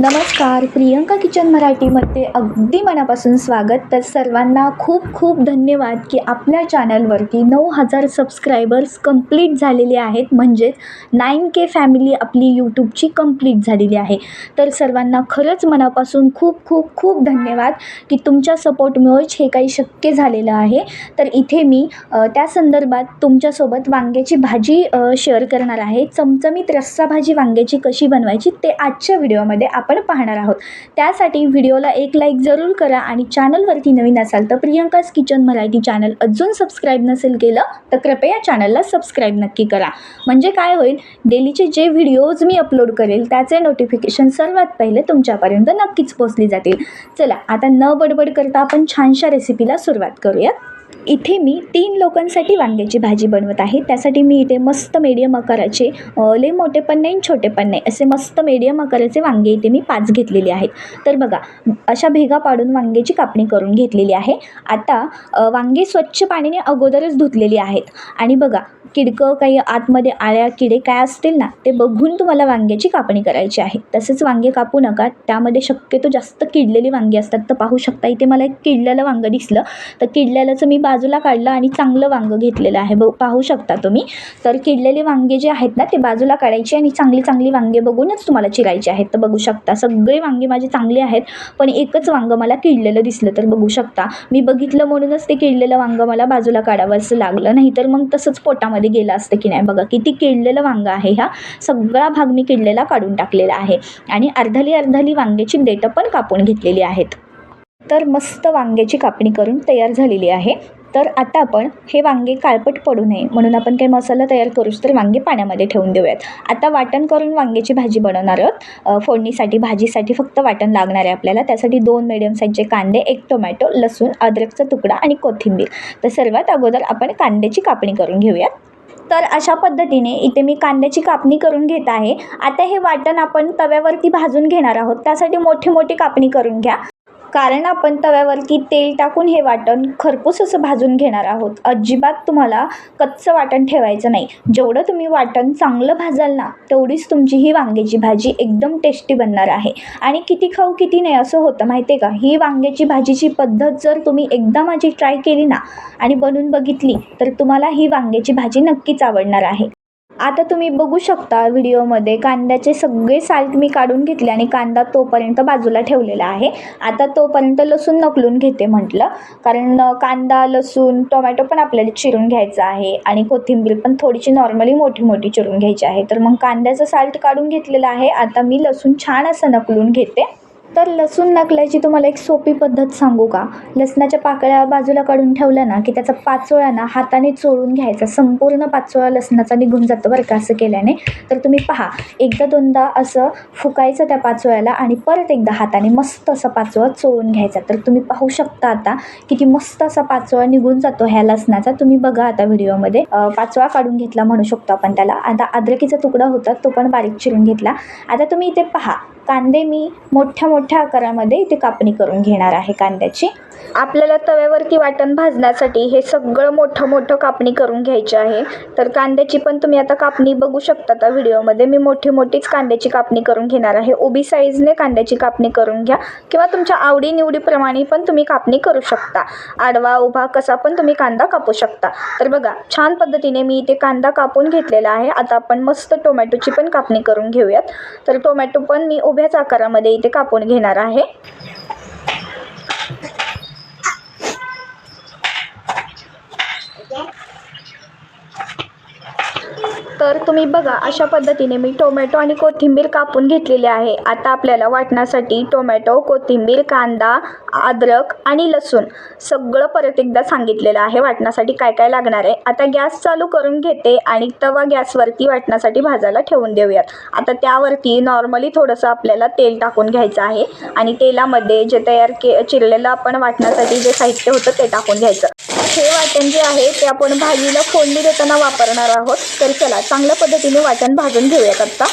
नमस्कार. प्रियंका किचन मराठीमध्ये अगदी मनापासून स्वागत. तर सर्वांना खूप खूप धन्यवाद की आपल्या चॅनलवरती नऊ हजार सबस्क्रायबर्स कंप्लीट झालेले आहेत. म्हणजेच नाईन के फॅमिली आपली यूट्यूबची कंप्लीट झालेली आहे. तर सर्वांना खरंच मनापासून खूप खूप खूप धन्यवाद की तुमच्या सपोर्टमुळेच हे काही शक्य झालेलं आहे. तर इथे मी त्या संदर्भात तुमच्यासोबत वांग्याची भाजी शेअर करणार आहे. चमचमीत रस्सा भाजी वांग्याची कशी बनवायची ते आजच्या व्हिडिओमध्ये आप आपण पाहणार आहोत. त्यासाठी व्हिडिओला एक लाईक जरूर करा आणि चॅनलवरती नवीन असाल तर प्रियंकाज किचन मराठी चॅनल अजून सबस्क्राईब नसेल केलं तर कृपया चॅनलला सबस्क्राईब नक्की करा. म्हणजे काय होईल डेलीचे जे व्हिडिओज मी अपलोड करेल त्याचे नोटिफिकेशन सर्वात पहिले तुमच्यापर्यंत नक्कीच पोहोचली जातील. चला आता न बडबड करता आपण छानशा रेसिपीला सुरुवात करूयात. इथे मी तीन लोकांसाठी वांग्याची भाजी बनवत आहे. त्यासाठी मी इथे मस्त मीडियम आकाराचे लय मोठे पण नाही आणि छोटे पण नाही असे मस्त मीडियम आकाराचे वांगे इथे मी पाच घेतलेले आहेत. तर बघा अशा भेगा पाडून वांग्याची कापणी करून घेतलेली आहे. आता वांगे स्वच्छ पाण्याने अगोदरच धुतलेली आहेत. आणि बघा किडकं काही आतमध्ये आळ्या किडे काय असतील ना ते बघून तुम्हाला वांग्याची कापणी करायची आहे. तसेच वांगे कापू नका त्यामध्ये शक्यतो जास्त किडलेली वांगी असतात. तर पाहू शकता इथे मला एक किडलेलं वांगं दिसलं. तर किडलेल्याचं मी बाजूला काढलं आणि चांगलं वांगं घेतलेलं आहे. ब पाहू शकता तुम्ही. तर किडलेले वांगे जे आहेत ना ते बाजूला काढायचे आणि चांगली चांगली वांगे बघूनच तुम्हाला चिरायचे आहेत. तर बघू शकता सगळे वांगे माझे चांगले आहेत पण एकच वांगं मला किडलेलं दिसलं तर बघू शकता. मी बघितलं म्हणूनच ते किडलेलं वांगं मला बाजूला काढावं असं लागलं. नाही तर मग तसंच पोटामध्ये गेलं असतं की नाही? बघा किती किडलेलं वांगं आहे ह्या सगळा भाग मी किडलेला काढून टाकलेला आहे. आणि अर्धाली अर्धली वांग्याची देठं पण कापून घेतलेली आहेत. तर मस्त वांग्याची कापणी करून तयार झालेली आहे. तर आता आपण हे वांगे काळपट पडू नये. म्हणून आपण काही मसाला तयार करूच तर वांगे पाण्यामध्ये ठेवून देऊयात. आता वाटण करून वांग्याची भाजी बनवणार आहोत. फोडणीसाठी भाजीसाठी फक्त वाटण लागणार आहे आपल्याला. त्यासाठी दोन मिडियम साईजचे कांदे एक टोमॅटो लसूण अद्रकचा तुकडा आणि कोथिंबीर. तर सर्वात अगोदर आपण कांद्याची कापणी करून घेऊयात. तर अशा पद्धतीने इथे मी कांद्याची कापणी करून घेत आहे. आता हे वाटण आपण तव्यावरती भाजून घेणार आहोत. त्यासाठी मोठी मोठी कापणी करून घ्या. कारण आपण तव्यावरती तेल टाकून हे वाटण खरपूस असं भाजून घेणार आहोत. अजिबात तुम्हाला कच्चं वाटण ठेवायचं नाही. जेवढं तुम्ही वाटण चांगलं भाजाल ना तेवढीच तुमची ही वांग्याची भाजी एकदम टेस्टी बनणार आहे. आणि किती खाऊ किती नाही असं होतं माहिती आहे का? ही वांग्याची भाजीची पद्धत जर तुम्ही एकदा माझी ट्राय केली ना आणि बनवून बघितली तर तुम्हाला ही वांग्याची भाजी नक्कीच आवडणार आहे. आता तुम्ही बघू शकता व्हिडिओमध्ये कांद्याचे सगळे साल्ट मी काढून घेतले आणि कांदा तोपर्यंत बाजूला ठेवलेला आहे. आता तोपर्यंत लसूण नकलून घेते म्हटलं. कारण कांदा लसूण टोमॅटो पण आपल्याला चिरून घ्यायचा आहे आणि कोथिंबीर पण थोडीशी नॉर्मली मोठी मोठी चिरून घ्यायची आहे. तर मग कांद्याचं साल्ट काढून घेतलेलं आहे. आता मी लसूण छान असं नकलून घेते. तर लसूण नकलायची तुम्हाला एक सोपी पद्धत सांगू का? लसणाच्या पाकळ्या बाजूला काढून ठेवल्या ना की त्याचा पाचोळा ना हाताने चोळून घ्यायचा. संपूर्ण पाचोळा लसणाचा निघून जातो बरं का असं केल्याने. तर तुम्ही पहा एकदा दोनदा असं फुकायचं त्या पाचोळ्याला आणि परत एकदा हाताने मस्त असा पाचोळा चोळून घ्यायचा. तर तुम्ही पाहू शकता आता किती मस्त असा पाचोळा निघून जातो ह्या लसणाचा. तुम्ही बघा आता व्हिडिओमध्ये. पाचोळा काढून घेतला म्हणू शकतो आपण त्याला. आता अद्रकीचा तुकडा होता तो पण बारीक चिरून घेतला. आता तुम्ही इथे पहा कांदे मी मोठ्या मोठ्या आकारामध्ये इथे कापणी करून घेणार आहे कांद्याची. आपल्याला तव्यावरती वाटण भाजण्यासाठी हे सगळं मोठं मोठं कापणी करून घ्यायचे आहे. तर कांद्याची पण तुम्ही आता कापणी बघू शकता त्या व्हिडिओमध्ये. मी मोठी मोठीच कांद्याची कापणी करून घेणार आहे. उभी साईजने कांद्याची कापणी करून घ्या किंवा तुमच्या आवडीनिवडीप्रमाणे पण तुम्ही कापणी करू शकता. आडवा उभा कसा पण तुम्ही कांदा कापू शकता. तर बघा छान पद्धतीने मी इथे कांदा कापून घेतलेला आहे. आता आपण मस्त टोमॅटोची पण कापणी करून घेऊयात. तर टोमॅटो पण मी उभ्याच आकारामध्ये इथे कापून घेणार आहे. तर तुम्ही बघा अशा पद्धतीने मी टोमॅटो आणि कोथिंबीर कापून घेतलेली आहे. आता आपल्याला वाटण्यासाठी टोमॅटो कोथिंबीर कांदा अद्रक आणि लसूण सगळं परत एकदा सांगितलेलं आहे. वाटण्यासाठी काय काय लागणार आहे? आता गॅस चालू करून घेते आणि तवा गॅसवरती वाटण्यासाठी भाजायला ठेवून देऊयात. आता त्यावरती नॉर्मली थोडंसं आपल्याला तेल टाकून घ्यायचं आहे आणि तेलामध्ये जे तयार के चिरलेलं आपण वाटण्यासाठी जे साहित्य होतं ते टाकून घ्यायचं. हे वाटण जे आहे ते आपण भाजीला फोडणी देताना वापरणार आहोत. तर चला चांगल्या पद्धतीने वाटण भाजून घेऊयात आत्ता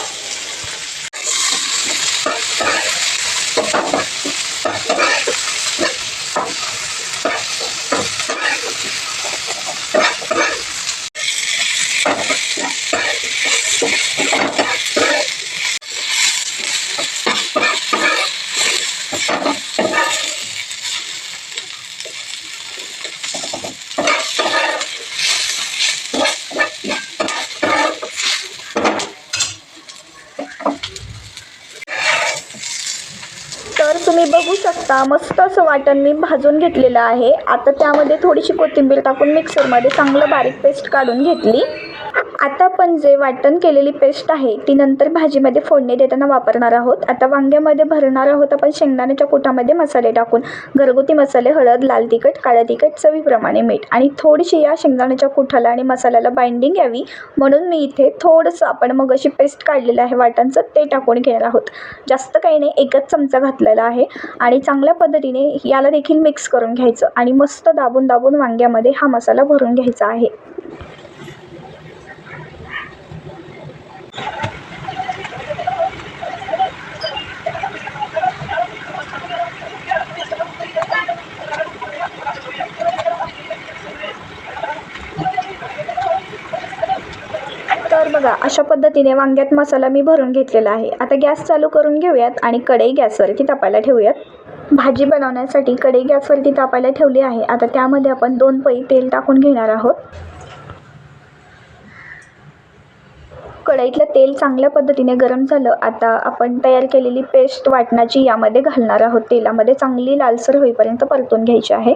तर तुम्ही बघू शकता मस्त असं वाटण मी भाजून घेतलेलं आहे. आता त्यामध्ये थोडीशी कोथिंबीर टाकून मिक्सरमध्ये चांगलं बारीक पेस्ट काढून घेतली. आता आपण जे वाटण केलेली पेस्ट आहे ती नंतर भाजीमध्ये फोडणी देताना वापरणार आहोत. आता वांग्यामध्ये भरणार आहोत आपण शेंगदाण्याच्या कुटामध्ये मसाले टाकून. घरगुती मसाले हळद लाल तिखट काळ्या तिखट चवीप्रमाणे मीठ आणि थोडीशी या शेंगदाण्याच्या कुठाला आणि मसाल्याला बाइंडिंग यावी. म्हणून मी इथे थोडंसं आपण मग अशी पेस्ट काढलेलं आहे वाटणचं ते टाकून घेणार आहोत. जास्त काही नाही एकच चमचा घातलेला आहे आणि चांगल्या पद्धतीने याला देखील मिक्स करून घ्यायचं आणि मस्त दाबून दाबून वांग्यामध्ये हा मसाला भरून घ्यायचा आहे तर बघा अशा पद्धतीने वांग्यात मसाला मी भरून घेतलेला आहे. आता गॅस चालू करून घेऊयात आणि कढई गॅसवरती तापायला ठेवूयात. भाजी बनवण्यासाठी कढई गॅसवरती तापायला ठेवली आहे. आता त्यामध्ये आपण दोन पई तेल टाकून घेणार आहोत. कढईतलं तेल चांगल्या पद्धतीने गरम झालं आता आपण तयार केलेली पेस्ट वाटणाची यामध्ये घालणार आहोत. तेलामध्ये चांगली लालसर होईपर्यंत परतून घ्यायची आहे.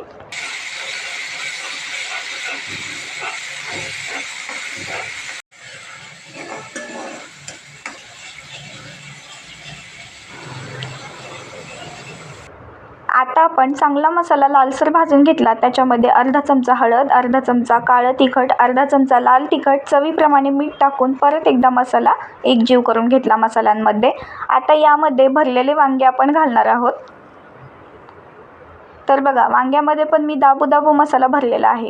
आता आपण चांगला मसाला लालसर भाजून घेतला. त्याच्यामध्ये अर्धा चमचा हळद अर्धा चमचा काळं तिखट अर्धा चमचा लाल तिखट चवीप्रमाणे मीठ टाकून परत एकदा मसाला एकजीव करून घेतला मसाल्यांमध्ये. आता यामध्ये भरलेले वांगे आपण घालणार आहोत. तर बघा वांग्यामध्ये पण मी दाबू दाबू मसाला भरलेला आहे.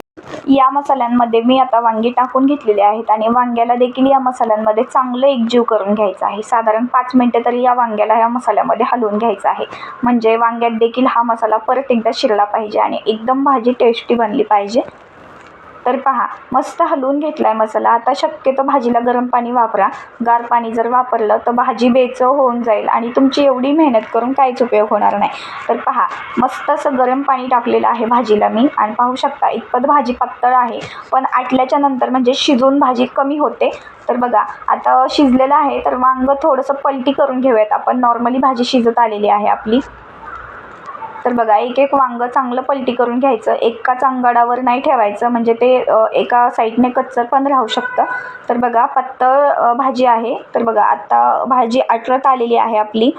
या मसाल्यांमध्ये मी आता वांगी टाकून घेतलेली आहेत आणि वांग्याला देखील या मसाल्यांमध्ये चांगलं एकजीव करून घ्यायचं आहे. साधारण पाच मिनटं तरी या वांग्याला या मसाल्यामध्ये हलवून घ्यायचं आहे. म्हणजे वांग्यात देखील हा मसाला परत एकदा शिरला पाहिजे आणि एकदम भाजी टेस्टी बनली पाहिजे. तर पहा मस्त हलवून घेतला आहे मसाला. आता शक्यतो भाजीला गरम पाणी वापरा. गार पाणी जर वापरलं तर भाजी बेचव होऊन जाईल आणि तुमची एवढी मेहनत करून काहीच उपयोग होणार नाही. तर पहा मस्त असं गरम पाणी टाकलेलं आहे भाजीला मी. आणि पाहू शकता इतपत भाजी पातळ आहे. पण आटल्याच्या नंतर म्हणजे शिजून भाजी कमी होते. तर बघा आता शिजलेलं आहे तर वांग थोडंसं पलटी करून घेऊयात. आपण नॉर्मली भाजी शिजत आलेली आहे आपली. तर बघा एक एक वांगं चांगलं पलटी करून घ्यायचं. एकाच चांगडावर नाही ठेवायचं. म्हणजे ते एका साईडने कच्चं पण राहू शकतं. तर बघा पातळ भाजी आहे. तर बघा आत्ता भाजी आटरत आलेली आहे आपली.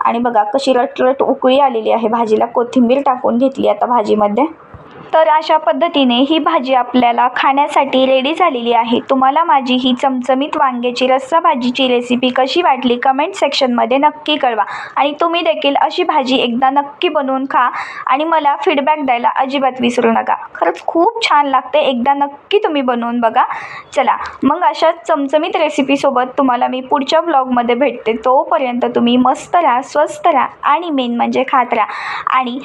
आणि बघा कशी रटरट उकळी आलेली आहे. भाजीला कोथिंबीर टाकून घेतली आता भाजीमध्ये. तर अशा पद्धतीने ही भाजी आपल्याला खाण्यासाठी रेडी झालेली आहे. तुम्हाला माझी ही चमचमीत वांग्याची रस्सा भाजीची रेसिपी कशी वाटली कमेंट सेक्शनमध्ये नक्की कळवा. आणि तुम्ही देखील अशी भाजी एकदा नक्की बनवून खा आणि मला फीडबॅक द्यायला अजिबात विसरू नका. खरंच खूप छान लागते. एकदा नक्की तुम्ही बनवून बघा. चला मग अशा चमचमीत रेसिपीसोबत तुम्हाला मी पुढच्या ब्लॉगमध्ये भेटते. तोपर्यंत तुम्ही मस्त राहा स्वस्त राहा आणि मेन म्हणजे खात राहा. आणि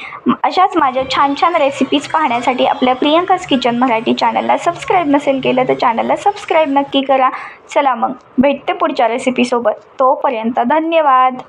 अशाच माझ्या छान छान रेसिपीज पाहण्यासाठी आपल्या प्रियंकाज किचन मराठी चॅनलला सबस्क्राईब नसेल केलं तर चॅनलला सबस्क्राईब नक्की करा. चला मग भेटते पुढच्या रेसिपीसोबत तोपर्यंत धन्यवाद.